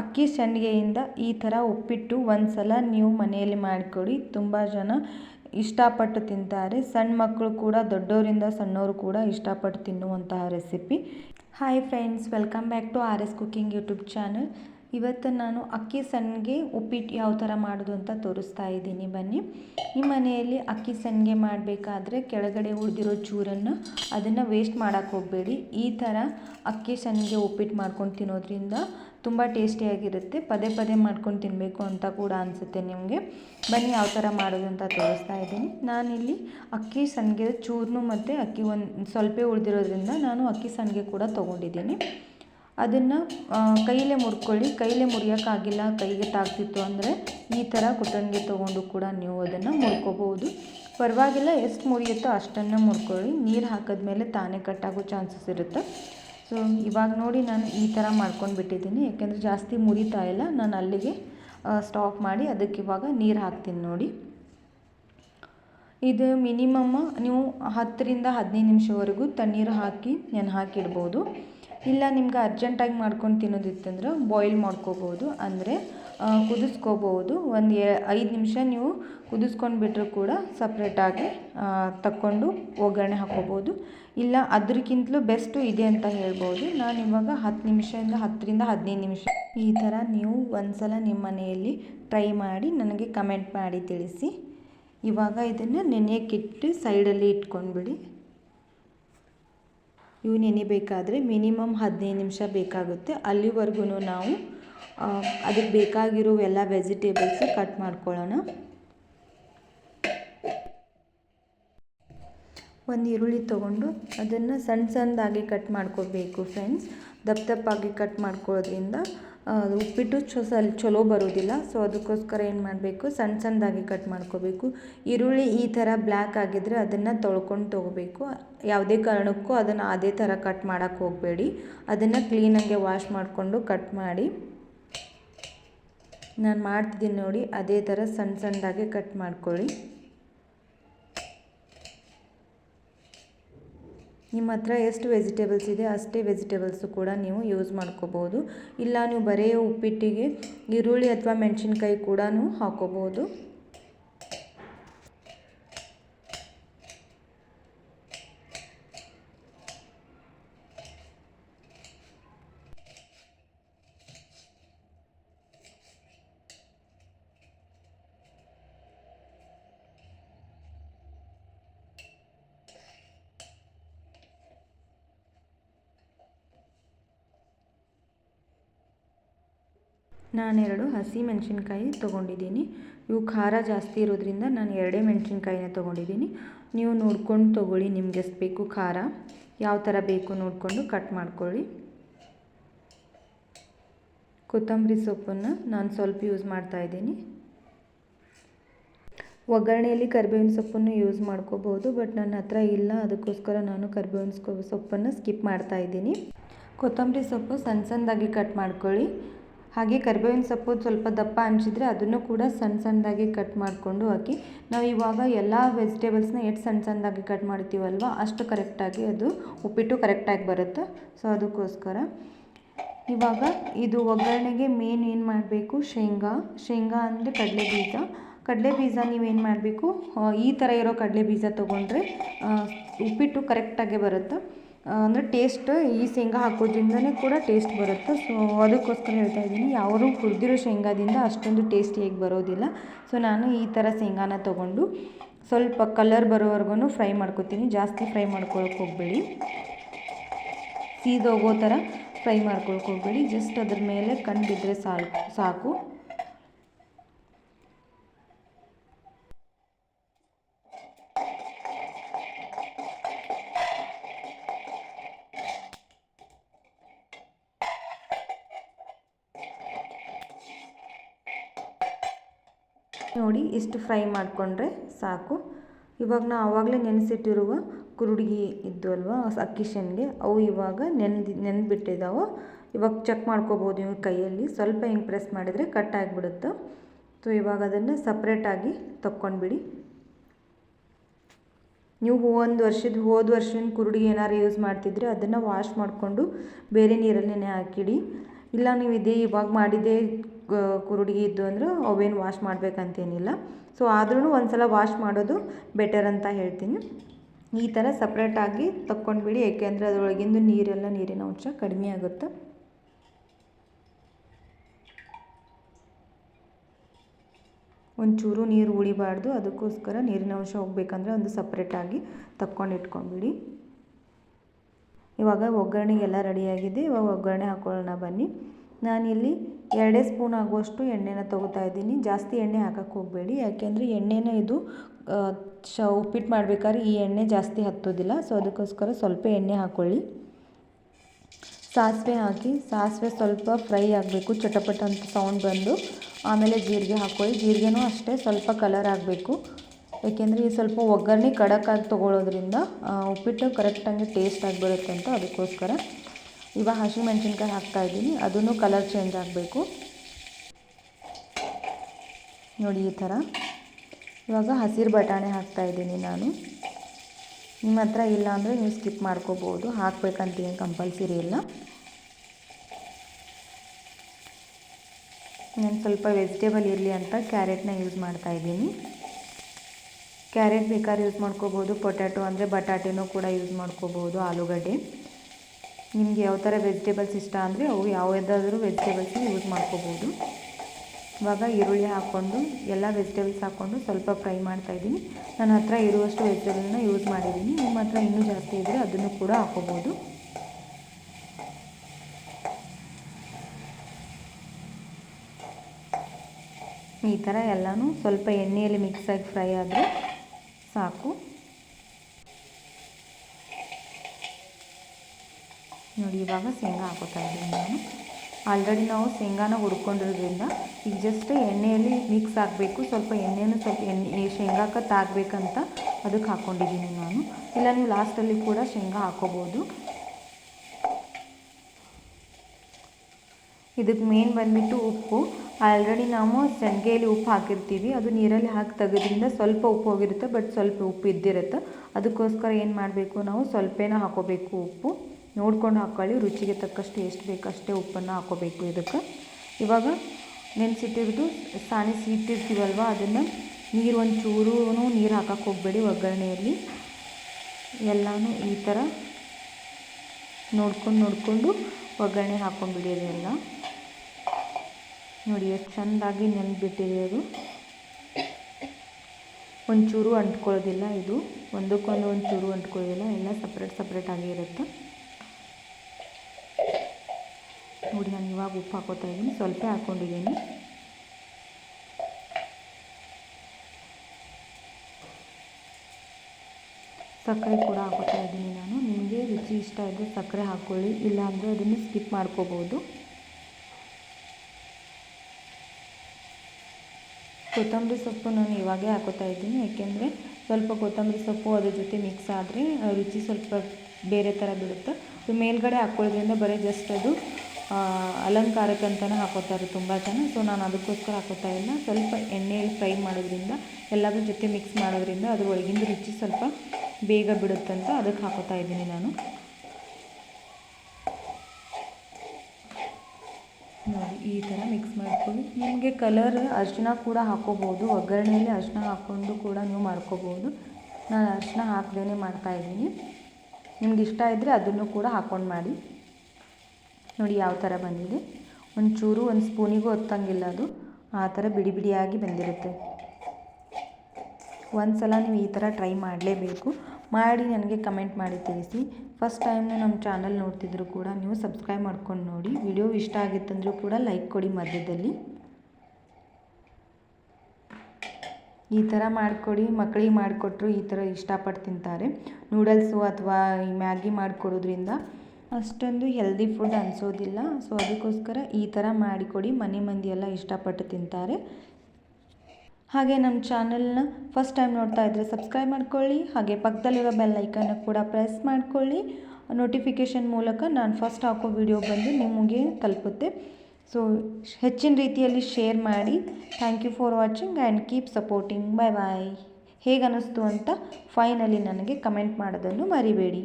ಅಕ್ಕಿ ಸಂಡಿಗೆಯಿಂದ ಈ ಥರ ಉಪ್ಪಿಟ್ಟು ಒಂದು ಸಲ ನೀವು ಮನೆಯಲ್ಲಿ ಮಾಡಿಕೊಡಿ. ತುಂಬ ಜನ ಇಷ್ಟಪಟ್ಟು ತಿಂತಾರೆ. ಸಣ್ಣ ಮಕ್ಕಳು ಕೂಡ ದೊಡ್ಡವರಿಂದ ಸಣ್ಣವರು ಕೂಡ ಇಷ್ಟಪಟ್ಟು ತಿನ್ನುವಂತಹ recipe. Hi friends, welcome back to R S cooking YouTube channel. ಇವತ್ತು ನಾನು ಅಕ್ಕಿ ಸಣ್ಣಗೆ ಉಪ್ಪಿಟ್ಟು ಯಾವ ಥರ ಮಾಡೋದು ಅಂತ ತೋರಿಸ್ತಾ ಇದ್ದೀನಿ. ಬನ್ನಿ. ನಿಮ್ಮ ಮನೆಯಲ್ಲಿ ಅಕ್ಕಿ ಸಣ್ಣಗೆ ಮಾಡಬೇಕಾದ್ರೆ ಕೆಳಗಡೆ ಉಳಿದಿರೋ ಚೂರನ್ನು ಅದನ್ನು ವೇಸ್ಟ್ ಮಾಡೋಕ್ಕೆ ಹೋಗಬೇಡಿ. ಈ ಥರ ಅಕ್ಕಿ ಸಣ್ಣಗೆ ಉಪ್ಪಿಟ್ಟು ಮಾಡ್ಕೊಂಡು ತಿನ್ನೋದ್ರಿಂದ ತುಂಬ ಟೇಸ್ಟಿಯಾಗಿರುತ್ತೆ. ಪದೇ ಪದೇ ಮಾಡ್ಕೊಂಡು ತಿನ್ನಬೇಕು ಅಂತ ಕೂಡ ಅನಿಸುತ್ತೆ ನಿಮಗೆ. ಬನ್ನಿ ಯಾವ ಥರ ಮಾಡೋದು ಅಂತ ತೋರಿಸ್ತಾ ಇದ್ದೀನಿ. ನಾನಿಲ್ಲಿ ಅಕ್ಕಿ, ಸಂಡಿಗೆ ಚೂರ್ನು ಮತ್ತು ಅಕ್ಕಿ ಒಂದು ಸ್ವಲ್ಪ ಉಳಿದಿರೋದ್ರಿಂದ ನಾನು ಅಕ್ಕಿ, ಸಂಡಿಗೆ ಕೂಡ ತೊಗೊಂಡಿದ್ದೀನಿ. ಅದನ್ನು ಕೈಯಲ್ಲೇ ಮುರ್ಕೊಳ್ಳಿ. ಕೈಲೇ ಮುರಿಯೋಕ್ಕಾಗಿಲ್ಲ. ಕೈಗೆ ತಾಗ್ತಿತ್ತು ಅಂದರೆ ಈ ಥರ ಕುಟ್ಟಣಿಗೆ ತೊಗೊಂಡು ಕೂಡ ನೀವು ಅದನ್ನು ಮುರ್ಕೋಬೋದು. ಪರವಾಗಿಲ್ಲ, ಎಷ್ಟು ಮುರಿಯುತ್ತೋ ಅಷ್ಟನ್ನು ಮುರ್ಕೊಳ್ಳಿ. ನೀರು ಹಾಕಿದ್ಮೇಲೆ ತಾನೇ ಕಟ್ಟಾಗೋ ಚಾನ್ಸಸ್ ಇರುತ್ತೆ. ಸೊ ಇವಾಗ ನೋಡಿ ನಾನು ಈ ಥರ ಮಾಡ್ಕೊಂಡು ಬಿಟ್ಟಿದ್ದೀನಿ. ಯಾಕೆಂದರೆ ಜಾಸ್ತಿ ಮುರಿತಾ ಇಲ್ಲ. ನಾನು ಅಲ್ಲಿಗೆ ಸ್ಟಾಪ್ ಮಾಡಿ ಅದಕ್ಕೆ ಇವಾಗ ನೀರು ಹಾಕ್ತೀನಿ ನೋಡಿ. ಇದು ಮಿನಿಮಮ್ ನೀವು ಹತ್ತರಿಂದ ಹದಿನೈದು ನಿಮಿಷವರೆಗೂ ತಣ್ಣೀರು ಹಾಕಿ, ನೆನೆ ಹಾಕಿಡ್ಬೋದು. ಇಲ್ಲ, ನಿಮ್ಗೆ ಅರ್ಜೆಂಟಾಗಿ ಮಾಡ್ಕೊಂಡು ತಿನ್ನೋದಿತ್ತಂದ್ರೆ ಬಾಯ್ಲ್ ಮಾಡ್ಕೋಬೋದು, ಅಂದರೆ ಕುದಿಸ್ಕೋಬೋದು. ಒಂದು ಎ, ಐದು ನಿಮಿಷ ನೀವು ಕುದಿಸ್ಕೊಂಡು ಬಿಟ್ಟರೂ ಕೂಡ ಸಪ್ರೇಟಾಗಿ ತಕ್ಕೊಂಡು ಒಗ್ಗರಣೆ ಹಾಕ್ಕೋಬೋದು. ಇಲ್ಲ ಅದಕ್ಕಿಂತಲೂ ಬೆಸ್ಟು ಇದೆ ಅಂತ ಹೇಳ್ಬೋದು. ನಾನು ಇವಾಗ ಹತ್ತು ನಿಮಿಷದಿಂದ ಹತ್ತರಿಂದ ಹದಿನೈದು ನಿಮಿಷ. ಈ ಥರ ನೀವು ಒಂದು ಸಲ ನಿಮ್ಮ ಮನೆಯಲ್ಲಿ ಟ್ರೈ ಮಾಡಿ ನನಗೆ ಕಮೆಂಟ್ ಮಾಡಿ ತಿಳಿಸಿ. ಇವಾಗ ಇದನ್ನು ನೆನೆಯಕ್ಕಿಟ್ಟು ಸೈಡಲ್ಲಿ ಇಟ್ಕೊಂಡ್ಬಿಡಿ. ಇವು ನೆನಿಬೇಕಾದರೆ ಮಿನಿಮಮ್ ಹದಿನೈದು ನಿಮಿಷ ಬೇಕಾಗುತ್ತೆ. ಅಲ್ಲಿವರೆಗೂ ನಾವು ಅದಕ್ಕೆ ಬೇಕಾಗಿರೋ ಎಲ್ಲ ವೆಜಿಟೇಬಲ್ಸ್ ಕಟ್ ಮಾಡ್ಕೊಳ್ಳೋಣ. ಒಂದು ಈರುಳ್ಳಿ ತೊಗೊಂಡು ಅದನ್ನು ಸಣ್ಣ ಸಣ್ಣದಾಗಿ ಕಟ್ ಮಾಡ್ಕೋಬೇಕು ಫ್ರೆಂಡ್ಸ್ ದಪ್ಪ ದಪ್ಪಾಗಿ ಕಟ್ ಮಾಡ್ಕೊಳ್ಳೋದ್ರಿಂದ ಉಪ್ಪಿಟ್ಟು ಚೊ, ಸಲ್, ಚಲೋ ಬರೋದಿಲ್ಲ. ಸೊ ಅದಕ್ಕೋಸ್ಕರ ಏನು ಮಾಡಬೇಕು? ಸಣ್ಣ ಸಣ್ಣದಾಗಿ ಕಟ್ ಮಾಡ್ಕೋಬೇಕು. ಈರುಳ್ಳಿ ಈ ಥರ ಬ್ಲ್ಯಾಕ್ ಆಗಿದ್ದರೆ ಅದನ್ನು ತೊಳ್ಕೊಂಡು ತೊಗೋಬೇಕು. ಯಾವುದೇ ಕಾರಣಕ್ಕೂ ಅದನ್ನು ಅದೇ ಥರ ಕಟ್ ಮಾಡೋಕ್ಕೆ ಹೋಗಬೇಡಿ. ಅದನ್ನು ಕ್ಲೀನಾಗೆ ವಾಶ್ ಮಾಡಿಕೊಂಡು ಕಟ್ ಮಾಡಿ. ನಾನು ಮಾಡ್ತಿದ್ದೀನಿ ನೋಡಿ, ಅದೇ ಥರ ಸಣ್ಣ ಸಣ್ಣದಾಗಿ ಕಟ್ ಮಾಡ್ಕೊಳ್ಳಿ. ನಿಮ್ಮ ಹತ್ರ ಎಷ್ಟು ವೆಜಿಟೇಬಲ್ಸ್ ಇದೆ ಅಷ್ಟೇ ವೆಜಿಟೇಬಲ್ಸು ಕೂಡ ನೀವು ಯೂಸ್ ಮಾಡ್ಕೋಬೋದು. ಇಲ್ಲ, ನೀವು ಬರೀ ಉಪ್ಪಿಟ್ಟಿಗೆ ಈರುಳ್ಳಿ ಅಥವಾ ಮೆಣಸಿನ್ಕಾಯಿ ಕೂಡ ಹಾಕೋಬೋದು. ನಾನೆರಡು ಹಸಿ ಮೆಣಸಿನ್ಕಾಯಿ ತೊಗೊಂಡಿದ್ದೀನಿ. ಇವು ಖಾರ ಜಾಸ್ತಿ ಇರೋದ್ರಿಂದ ನಾನು ಎರಡೇ ಮೆಣಸಿನ್ಕಾಯಿನ ತೊಗೊಂಡಿದ್ದೀನಿ. ನೀವು ನೋಡ್ಕೊಂಡು ತೊಗೊಳ್ಳಿ ನಿಮ್ಗೆ ಎಷ್ಟು ಬೇಕು ಖಾರ. ಯಾವ ಥರ ಬೇಕು ನೋಡಿಕೊಂಡು ಕಟ್ ಮಾಡ್ಕೊಳ್ಳಿ. ಕೊತ್ತಂಬರಿ ಸೊಪ್ಪನ್ನು ನಾನು ಸ್ವಲ್ಪ ಯೂಸ್ ಮಾಡ್ತಾಯಿದ್ದೀನಿ ಒಗ್ಗರಣೆಯಲ್ಲಿ ಕರಿಬೇವಿನ ಸೊಪ್ಪನ್ನು ಯೂಸ್ ಮಾಡ್ಕೋಬೋದು ಬಟ್ ನನ್ನ ಹತ್ರ ಇಲ್ಲ. ಅದಕ್ಕೋಸ್ಕರ ನಾನು ಕರಿಬೇವಿನ ಸೊಪ್ಪನ್ನು ಸ್ಕಿಪ್ ಮಾಡ್ತಾಯಿದ್ದೀನಿ ಕೊತ್ತಂಬರಿ ಸೊಪ್ಪು ಸಣ್ಣ ಸಣ್ಣದಾಗಿ ಕಟ್ ಮಾಡ್ಕೊಳ್ಳಿ. ಹಾಗೆ ಕರಿಬೇವಿನ ಸೊಪ್ಪು ಸ್ವಲ್ಪ ದಪ್ಪ ಹಂಚಿದ್ರೆ ಅದನ್ನು ಕೂಡ ಸಣ್ಣ ಸಣ್ಣದಾಗಿ ಕಟ್ ಮಾಡಿಕೊಂಡು ಹಾಕಿ, ನಾವು ಇವಾಗ ಎಲ್ಲ ವೆಜಿಟೇಬಲ್ಸ್ನ ಎಷ್ಟು ಸಣ್ಣ ಸಣ್ಣದಾಗಿ ಕಟ್ ಮಾಡ್ತೀವಲ್ವ ಅಷ್ಟು ಕರೆಕ್ಟಾಗಿ ಅದು ಉಪ್ಪಿಟ್ಟು ಕರೆಕ್ಟಾಗಿ ಬರುತ್ತೆ. ಸೊ ಅದಕ್ಕೋಸ್ಕರ ಇವಾಗ ಇದು ಒಗ್ಗರಣೆಗೆ ಮೇನ್ ಏನು ಮಾಡಬೇಕು? ಶೇಂಗಾ. ಶೇಂಗಾ ಅಂದರೆ ಕಡಲೆ ಬೀಜ. ಕಡಲೆ ಬೀಜ ನೀವೇನು ಮಾಡಬೇಕು? ಈ ಥರ ಇರೋ ಕಡಲೆ ಬೀಜ ತೊಗೊಂಡ್ರೆ ಉಪ್ಪಿಟ್ಟು ಕರೆಕ್ಟಾಗೆ ಬರುತ್ತೆ. ಅಂದರೆ ಟೇಸ್ಟ್ ಈ ಶೇಂಗಾ ಹಾಕೋದ್ರಿಂದನೇ ಕೂಡ ಟೇಸ್ಟ್ ಬರುತ್ತೆ. ಸೊ ಅದಕ್ಕೋಸ್ಕರ ಹೇಳ್ತಾ ಇದ್ದೀನಿ, ಯಾರು ಹುರಿದಿರೋ ಶೇಂಗಾದಿಂದ ಅಷ್ಟೊಂದು ಟೇಸ್ಟಿಯಾಗಿ ಬರೋದಿಲ್ಲ. ಸೊ ನಾನು ಈ ಥರ ಶೇಂಗಾನ ತೊಗೊಂಡು ಸ್ವಲ್ಪ ಕಲರ್ ಬರೋವರೆಗೂ ಫ್ರೈ ಮಾಡ್ಕೊತೀನಿ. ಜಾಸ್ತಿ ಫ್ರೈ ಮಾಡ್ಕೊಳಕ್ಕೆ ಹೋಗಬೇಡಿ. ಸೀದೋಗೋ ಥರ ಫ್ರೈ ಮಾಡ್ಕೊಳಕ್ಕೆ ಹೋಗ್ಬೇಡಿ. ಜಸ್ಟ್ ಅದ್ರ ಮೇಲೆ ಕಣ್ಣು ಬಿದ್ದರೆ ಸಾಕು ಸಾಕು. ನೋಡಿ ಇಷ್ಟು ಫ್ರೈ ಮಾಡಿಕೊಂಡ್ರೆ ಸಾಕು. ಇವಾಗ ನಾವು ಆವಾಗಲೇ ನೆನೆಸಿಟ್ಟಿರುವ ಕುರುಡಿಗೆ ಇದ್ದು ಅಲ್ವಾ ಅಕ್ಕಿ ಶೆನ್ಗೆ ಅವು ಇವಾಗ ನೆನೆದು ನೆನೆದ್ಬಿಟ್ಟಿದ್ದಾವೆ ಇವಾಗ ಚೆಕ್ ಮಾಡ್ಕೋಬೋದು ನೀವು ಕೈಯಲ್ಲಿ. ಸ್ವಲ್ಪ ಹಿಂಗೆ ಪ್ರೆಸ್ ಮಾಡಿದರೆ ಕಟ್ ಆಗಿಬಿಡುತ್ತೆ. ಸೊ ಇವಾಗ ಅದನ್ನು ಸಪ್ರೇಟಾಗಿ ತಕ್ಕೊಂಡ್ಬಿಡಿ. ನೀವು ಒಂದು ವರ್ಷದ, ಹೋದ ವರ್ಷದ ಕುರುಡಿಗೆ ಏನಾರು ಯೂಸ್ ಮಾಡ್ತಿದ್ರೆ ಅದನ್ನು ವಾಶ್ ಮಾಡಿಕೊಂಡು ಬೇರೆ ನೀರಲ್ಲೇ ಹಾಕಿಡಿ. ಇಲ್ಲ, ನೀವು ಇದೇ ಇವಾಗ ಮಾಡಿದ್ದೇ ಕುರುಡಿಗೆ ಇದ್ದು ಅಂದ್ರೆ ಅವೇನು ವಾಶ್ ಮಾಡಬೇಕಂತೇನಿಲ್ಲ. ಸೊ ಆದ್ರೂ ಒಂದು ಸಲ ವಾಶ್ ಮಾಡೋದು ಬೆಟರ್ ಅಂತ ಹೇಳ್ತೀನಿ. ಈ ಥರ ಸಪ್ರೇಟಾಗಿ ತಕ್ಕೊಂಡ್ಬಿಡಿ ಏಕೆಂದರೆ ಅದರೊಳಗಿಂದು ನೀರೆಲ್ಲ ನೀರಿನ ಅಂಶ ಕಡಿಮೆ ಆಗುತ್ತೆ. ಒಂಚೂರು ನೀರು ಉಳಿಬಾರ್ದು, ಅದಕ್ಕೋಸ್ಕರ ನೀರಿನ ಅಂಶ ಹೋಗ್ಬೇಕಂದ್ರೆ ಒಂದು ಸಪ್ರೇಟಾಗಿ ತಕ್ಕೊಂಡು ಇಟ್ಕೊಂಡ್ಬಿಡಿ. ಇವಾಗ ಒಗ್ಗರಣೆಗೆಲ್ಲ ರೆಡಿಯಾಗಿದೆ. ಇವಾಗ ಒಗ್ಗರಣೆ ಹಾಕೊಳ್ಳೋಣ ಬನ್ನಿ. ನಾನಿಲ್ಲಿ ಎರಡೇ ಸ್ಪೂನ್ ಆಗುವಷ್ಟು ಎಣ್ಣೆನ ತೊಗೋತಾ ಇದ್ದೀನಿ. ಜಾಸ್ತಿ ಎಣ್ಣೆ ಹಾಕಕ್ಕೆ ಹೋಗಬೇಡಿ. ಯಾಕೆಂದರೆ ಎಣ್ಣೆನ ಇದು ಶ, ಉಪ್ಪಿಟ್ಟು ಮಾಡಬೇಕಾದ್ರೆ ಈ ಎಣ್ಣೆ ಜಾಸ್ತಿ ಹತ್ತೋದಿಲ್ಲ. ಸೊ, ಅದಕ್ಕೋಸ್ಕರ ಸ್ವಲ್ಪ ಎಣ್ಣೆ ಹಾಕ್ಕೊಳ್ಳಿ ಸಾಸಿವೆ ಹಾಕಿ, ಸಾಸಿವೆ ಸ್ವಲ್ಪ ಫ್ರೈ ಆಗಬೇಕು. ಚಟಪಟ ಅಂತ ಸೌಂಡ್ ಬಂದು. ಆಮೇಲೆ ಜೀರಿಗೆ ಹಾಕ್ಕೊಳ್ಳಿ ಜೀರಿಗೆನೂ ಅಷ್ಟೇ, ಸ್ವಲ್ಪ ಕಲರ್ ಆಗಬೇಕು. ಏಕೆಂದರೆ ಈ ಸ್ವಲ್ಪ ಒಗ್ಗರಣೆ ಖಡಕ್ಕಾಗಿ ತೊಗೊಳೋದ್ರಿಂದ ಉಪ್ಪಿಟ್ಟು ಕರೆಕ್ಟಾಗಿ ಟೇಸ್ಟಾಗಿ ಬರುತ್ತೆ ಅಂತ ಅದಕ್ಕೋಸ್ಕರ. ಇವಾಗ ಹಸಿಮೆಣ್ಸಿನ್ಕಾಯಿ ಹಾಕ್ತಾಯಿದ್ದೀನಿ ಅದನ್ನು ಕಲರ್ ಚೇಂಜ್ ಆಗಬೇಕು. ನೋಡಿ ಈ ಥರ. ಇವಾಗ ಹಸಿರು ಬಟಾಣಿ ಹಾಕ್ತಾಯಿದ್ದೀನಿ ನಾನು. ನಿಮ್ಮ ಹತ್ರ ಇಲ್ಲ ಅಂದರೆ ನೀವು ಸ್ಕಿಪ್ ಮಾಡ್ಕೋಬೋದು. ಹಾಕಬೇಕಂತ ಏನು ಕಂಪಲ್ಸರಿ ಇಲ್ಲ. ನಾನು ಸ್ವಲ್ಪ ವೆಜಿಟೇಬಲ್ ಇರಲಿ ಅಂತ ಕ್ಯಾರೆಟ್ನ ಯೂಸ್ ಮಾಡ್ತಾಯಿದ್ದೀನಿ ಕ್ಯಾರೆಟ್ ಬೇಕಾದ್ರೆ ಯೂಸ್ ಮಾಡ್ಕೋಬೋದು, ಪೊಟ್ಯಾಟೊ ಅಂದರೆ ಬಟಾಟೆನೂ ಕೂಡ ಯೂಸ್ ಮಾಡ್ಕೋಬೋದು, ಆಲೂಗಡ್ಡೆ. ನಿಮಗೆ ಯಾವ ಥರ ವೆಜಿಟೇಬಲ್ಸ್ ಇಷ್ಟ ಅಂದರೆ ಅವು ಯಾವುದಾದ್ರೂ ವೆಜಿಟೇಬಲ್ಸ್ನ ಯೂಸ್ ಮಾಡ್ಕೋಬೋದು. ಇವಾಗ ಈರುಳ್ಳಿ ಹಾಕ್ಕೊಂಡು, ಎಲ್ಲ ವೆಜಿಟೇಬಲ್ಸ್ ಹಾಕ್ಕೊಂಡು ಸ್ವಲ್ಪ ಫ್ರೈ ಮಾಡ್ತಾಯಿದ್ದೀನಿ ನನ್ನ ಹತ್ರ ಇರುವಷ್ಟು ವೆಜಿಟೇಬಲ್ನ ಯೂಸ್ ಮಾಡಿದ್ದೀನಿ. ನಿಮ್ಮ ಹತ್ರ ಇನ್ನೂ ಜಾಸ್ತಿ ಇದ್ದರೆ ಅದನ್ನು ಕೂಡ ಹಾಕೋಬೋದು ಈ ಥರ ಎಲ್ಲನೂ ಸ್ವಲ್ಪ ಎಣ್ಣೆಯಲ್ಲಿ ಮಿಕ್ಸಾಗಿ ಫ್ರೈ ಆದರೆ ಸಾಕು. ನೋಡಿ, ಇವಾಗ ಶೇಂಗಾ ಹಾಕೋತಾ ಇದ್ದೀನಿ ನಾನು. ಆಲ್ರೆಡಿ ನಾವು ಶೇಂಗಾನ ಹುರ್ಕೊಂಡಿರೋದ್ರಿಂದ ಈಗ ಜಸ್ಟ್ ಎಣ್ಣೆಯಲ್ಲಿ ಮಿಕ್ಸ್ ಆಗಬೇಕು. ಸ್ವಲ್ಪ ಎಣ್ಣೆನೂ ಸ್ವಲ್ಪ ಎಣ್ಣೆ ಶೇಂಗಾಕ ತಾಗಬೇಕಂತ ಅದಕ್ಕೆ ಹಾಕ್ಕೊಂಡಿದ್ದೀನಿ ನಾನು. ಇಲ್ಲ, ನೀವು ಲಾಸ್ಟಲ್ಲಿ ಕೂಡ ಶೇಂಗಾ ಹಾಕೋಬೋದು. ಇದಕ್ಕೆ ಮೇನ್ ಬಂದುಬಿಟ್ಟು ಉಪ್ಪು. ಆಲ್ರೆಡಿ ನಾವು ಸಂಡಿಗೆಯಲ್ಲಿ ಉಪ್ಪು ಹಾಕಿರ್ತೀವಿ. ಅದು ನೀರಲ್ಲಿ ಹಾಕಿ ತೆಗೆದ್ರಿಂದ ಸ್ವಲ್ಪ ಉಪ್ಪು ಹೋಗಿರುತ್ತೆ, ಬಟ್ ಸ್ವಲ್ಪ ಉಪ್ಪು ಇದ್ದಿರುತ್ತೆ. ಅದಕ್ಕೋಸ್ಕರ ಏನು ಮಾಡಬೇಕು ನಾವು? ಸ್ವಲ್ಪನೇ ಹಾಕೋಬೇಕು ಉಪ್ಪು. ನೋಡ್ಕೊಂಡು ಹಾಕ್ಕೊಳ್ಳಿ ರುಚಿಗೆ ತಕ್ಕಷ್ಟು ಎಷ್ಟು ಬೇಕು ಅಷ್ಟೇ ಉಪ್ಪನ್ನು ಹಾಕೋಬೇಕು ಇದಕ್ಕೆ. ಇವಾಗ ನೆನೆಸಿಟ್ಟಿರೋದು ಸಾಣಿಸಿ ಇಟ್ಟಿರ್ತೀವಲ್ವ ಅದನ್ನು ನೀರು ಒಂದು ಚೂರು ನೀರು ಹಾಕಕ್ಕೆ ಹೋಗಬೇಡಿ ಒಗ್ಗರಣೆಯಲ್ಲಿ. ಎಲ್ಲನೂ ಈ ಥರ ನೋಡ್ಕೊಂಡು, ನೋಡಿಕೊಂಡು ಒಗ್ಗರಣೆ ಹಾಕ್ಕೊಂಡ್ಬಿಡಿ ಅದೆಲ್ಲ. ನೋಡಿ, ಎಷ್ಟು ಚೆಂದಾಗಿ ನೆನೆದ್ಬಿಟ್ಟಿದೆ ಅದು. ಒಂಚೂರು ಅಂಟ್ಕೊಳ್ಳೋದಿಲ್ಲ ಇದು. ಒಂದಕ್ಕೊಂದು ಒಂಚೂರು ಅಂಟ್ಕೊಳ್ಳೋದಿಲ್ಲ, ಎಲ್ಲ ಸಪ್ರೇಟ್ ಸಪ್ರೇಟಾಗಿ ಇರುತ್ತೆ. ನೋಡಿ, ನಾನು ಇವಾಗ ಉಪ್ಪು ಹಾಕೋತಾ ಇದ್ದೀನಿ, ಸ್ವಲ್ಪ ಹಾಕ್ಕೊಂಡಿದ್ದೀನಿ ಸಕ್ಕರೆ ಕೂಡ ಹಾಕೋತಾ ಇದ್ದೀನಿ ನಾನು. ನಿಮಗೆ ರುಚಿ ಇಷ್ಟ ಇದ್ದರೆ ಸಕ್ಕರೆ ಹಾಕ್ಕೊಳ್ಳಿ, ಇಲ್ಲಾಂದರೆ ಅದನ್ನು ಸ್ಕಿಪ್ ಮಾಡ್ಕೋಬೋದು. ಕೊತ್ತಂಬರಿ ಸೊಪ್ಪು ನಾನು ಇವಾಗೇ ಹಾಕೋತಾ ಇದ್ದೀನಿ. ಯಾಕೆಂದರೆ ಸ್ವಲ್ಪ ಕೊತ್ತಂಬರಿ ಸೊಪ್ಪು ಅದ್ರ ಜೊತೆ ಮಿಕ್ಸ್ ಆದರೆ ರುಚಿ ಸ್ವಲ್ಪ ಬೇರೆ ಥರ ಬಿಡುತ್ತೆ. ಮೇಲ್ಗಡೆ ಹಾಕ್ಕೊಳ್ಳೋದ್ರಿಂದ ಬರೀ ಜಸ್ಟ್ ಅದು ಅಲಂಕಾರಕ್ಕಂತಲೇ ಹಾಕೋತಾರೆ ತುಂಬ ಜನ. ಸೊ ನಾನು ಅದಕ್ಕೋಸ್ಕರ ಹಾಕೋತಾ ಇಲ್ಲ. ಸ್ವಲ್ಪ ಎಣ್ಣೆಯಲ್ಲಿ ಫ್ರೈ ಮಾಡೋದ್ರಿಂದ, ಎಲ್ಲದ್ರ ಜೊತೆ ಮಿಕ್ಸ್ ಮಾಡೋದ್ರಿಂದ ಅದ್ರ ಒಳಗಿಂದ ರುಚಿ ಸ್ವಲ್ಪ ಬೇಗ ಬಿಡುತ್ತಂತ ಅದಕ್ಕೆ ಹಾಕೋತಾ ಇದ್ದೀನಿ ನಾನು. ನೋಡಿ, ಈ ಥರ ಮಿಕ್ಸ್ ಮಾಡ್ಕೊಳ್ಳಿ ನಿಮಗೆ ಕಲರ್ ಅರಿಶಿನ ಕೂಡ ಹಾಕೋಬೋದು. ಒಗ್ಗರಣೆಯಲ್ಲಿ ಅರಿಶಿನ ಹಾಕ್ಕೊಂಡು ಕೂಡ ನೀವು ಮಾಡ್ಕೋಬೋದು. ನಾನು ಅರಿಶಿನ ಹಾಕ್ದೇ ಮಾಡ್ತಾಯಿದ್ದೀನಿ ನಿಮ್ಗೆ ಇಷ್ಟ ಇದ್ದರೆ ಅದನ್ನು ಕೂಡ ಹಾಕ್ಕೊಂಡು ಮಾಡಿ. ನೋಡಿ ಯಾವ ಥರ ಬಂದಿದೆ. ಒಂಚೂರು, ಒಂದು ಸ್ಪೂನಿಗೂ ಹೊತ್ತಂಗಿಲ್ಲ ಅದು. ಆ ಥರ ಬಿಡಿ ಬಿಡಿಯಾಗಿ ಬಂದಿರುತ್ತೆ. ಒಂದು ಸಲ ನೀವು ಈ ಥರ ಟ್ರೈ ಮಾಡಲೇಬೇಕು. ಮಾಡಿ ನನಗೆ ಕಮೆಂಟ್ ಮಾಡಿ ತಿಳಿಸಿ. ಫಸ್ಟ್ ಟೈಮ್ ನಮ್ಮ ಚಾನಲ್ ನೋಡ್ತಿದ್ರು ಕೂಡ ನೀವು ಸಬ್ಸ್ಕ್ರೈಬ್ ಮಾಡ್ಕೊಂಡು ನೋಡಿ. ವಿಡಿಯೋ ಇಷ್ಟ ಆಗಿತ್ತಂದರೂ ಕೂಡ ಲೈಕ್ ಕೊಡಿ ಮಧ್ಯದಲ್ಲಿ. ಈ ಥರ ಮಾಡಿಕೊಡಿ. ಮಕ್ಕಳಿಗೆ ಮಾಡಿಕೊಟ್ರು ಈ ಥರ ಇಷ್ಟಪಟ್ಟು ತಿಂತಾರೆ. ನೂಡಲ್ಸು ಅಥವಾ ಈ ಮ್ಯಾಗಿ ಮಾಡಿಕೊಡೋದ್ರಿಂದ ಅಷ್ಟೊಂದು ಹೆಲ್ದಿ ಫುಡ್ ಅನಿಸೋದಿಲ್ಲ. ಸೊ ಅದಕ್ಕೋಸ್ಕರ ಈ ಥರ ಮಾಡಿಕೊಡಿ ಮನೆ ಮಂದಿ ಎಲ್ಲ ಇಷ್ಟಪಟ್ಟು ತಿಂತಾರೆ. ಹಾಗೆ ನಮ್ಮ ಚಾನಲ್ನ ಫಸ್ಟ್ ಟೈಮ್ ನೋಡ್ತಾ ಇದ್ದರೆ ಸಬ್ಸ್ಕ್ರೈಬ್ ಮಾಡ್ಕೊಳ್ಳಿ, ಹಾಗೆ ಪಕ್ಕದಲ್ಲಿರೋ ಬೆಲ್ ಐಕನ್ನ ಕೂಡ ಪ್ರೆಸ್ ಮಾಡ್ಕೊಳ್ಳಿ. ನೋಟಿಫಿಕೇಷನ್ ಮೂಲಕ ನಾನು ಫಸ್ಟ್ ಹಾಕೋ ವಿಡಿಯೋ ಬಂದು ನಿಮಗೆ ತಲುಪುತ್ತೆ. ಸೊ ಹೆಚ್ಚಿನ ರೀತಿಯಲ್ಲಿ ಶೇರ್ ಮಾಡಿ. Thank you for watching and keep supporting bye bye ಹೇಗೆ ಅನ್ನಿಸ್ತು ಅಂತ ಫೈನಲಿ ನನಗೆ ಕಮೆಂಟ್ ಮಾಡೋದನ್ನು ಮರಿಬೇಡಿ.